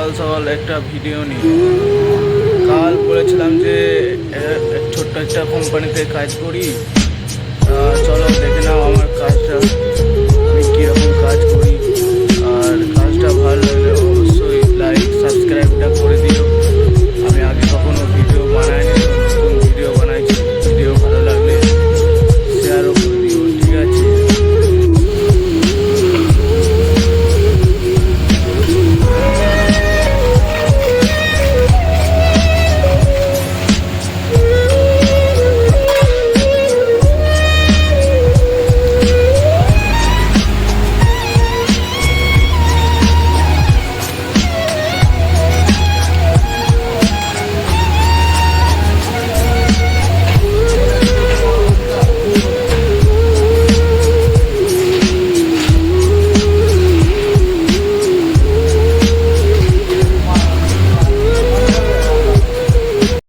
সকাল সকাল একটা ভিডিও নিয়ে। কাল বলেছিলাম যে ছোট্ট একটা কোম্পানিতে কাজ করি।